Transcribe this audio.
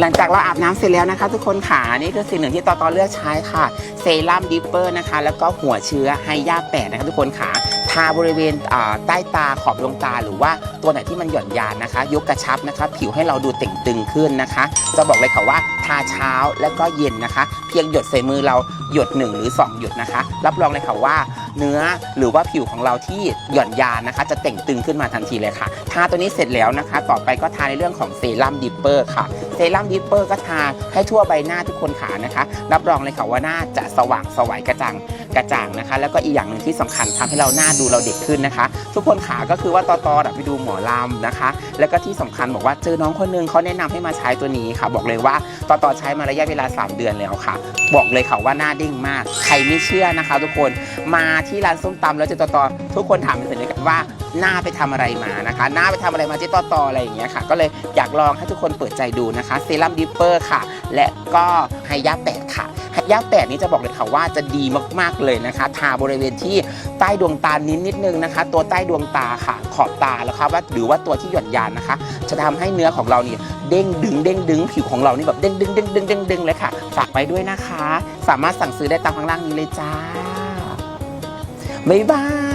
หลังจากเราอาบน้ำเสร็จแล้วนะคะ ทุกคนค่ะนี่คือสิ่งหนึ่งที่ตอตอเลือกใช้ค่ะเซรั่มดิปเปอร์นะคะ แล้วก็หัวเชื้อไฮยาแปดนะคะทุกคนค่ะทาบริเวณใต้ตาขอบดวงตาหรือว่าตัวไหนที่มันหย่อนยานนะคะ ยกกระชับนะคะ ผิวให้เราดูเต่งตึงขึ้นนะคะ จะบอกเลยค่ะว่าทาเช้าแล้วก็เย็นนะคะ เพียงหยดใส่มือเราหยด 1 หรือ 2 หยดนะคะ รับรองเลยค่ะว่าเนื้อหรือว่าผิวของเราที่หย่อนยานนะคะ จะเต่งตึงขึ้นมาทันทีเลยค่ะ ทาตัวนี้เสร็จแล้วนะคะ ต่อไปก็ทาในเรื่องของเซรั่มดิปเปอร์ค่ะ เซรั่มดิปเปอร์ก็ทาให้ทั่วใบหน้าทุกคนขานะคะ รับรองเลยค่ะว่าหน้าจะสว่างสวยกระจ่างกระจ่างนะคะ แล้วก็อีกอย่างหนึ่งที่สำคัญทำให้เราหน้าดูเราเด็กขึ้นนะคะ ทุกคนขาก็คือว่าตอตอไปดูหมอลำนะคะ แล้วก็ที่สำคัญบอกว่าเจอน้องคนหนึงเขาแนะนำให้มาใช้ตัวนี้ค่ะ บอกเลยว่าตอตอใช้มาระยะเวลา 3 เดือนแล้วค่ะ บอกเลยค่ะว่าหน้าเด้งมาก ใครไม่เชื่อนะคะ ทุกคนมาที่ร้านส้มตำแล้วเจอตอตอทุกคนถามเป็นสัญญากันว่า หน้าไปทำอะไรมานะคะ หน้าไปทำอะไรมาเจ๊ต่อตออะไรอย่างเงี้ยค่ะ ก็เลยอยากลองให้ทุกคนเปิดใจดูนะคะเซรั่มดิปเปอร์ค่ะ และก็ไฮยาแปดค่ะไฮยาแปดนี้จะบอกเลยค่ะว่าจะดีมากๆเลยนะคะ ทาบริเวณที่ใต้ดวงตานิดนิดนึงนะคะ ตัวใต้ดวงตาค่ะ ขอบตาแล้วครับว่าหรือว่าตัวที่หย่อนยานนะคะ จะทำให้เนื้อของเราเนี่ยเด้งดึงเด้งดึงผิวของเรานี่แบบเด้งดึงเด้งดึงเด้งดึงเลยค่ะ ฝากไว้ด้วยนะคะ สามารถสั่งซื้อได้ตามข้างล่างนี้เลยจ้าบ๊ายบาย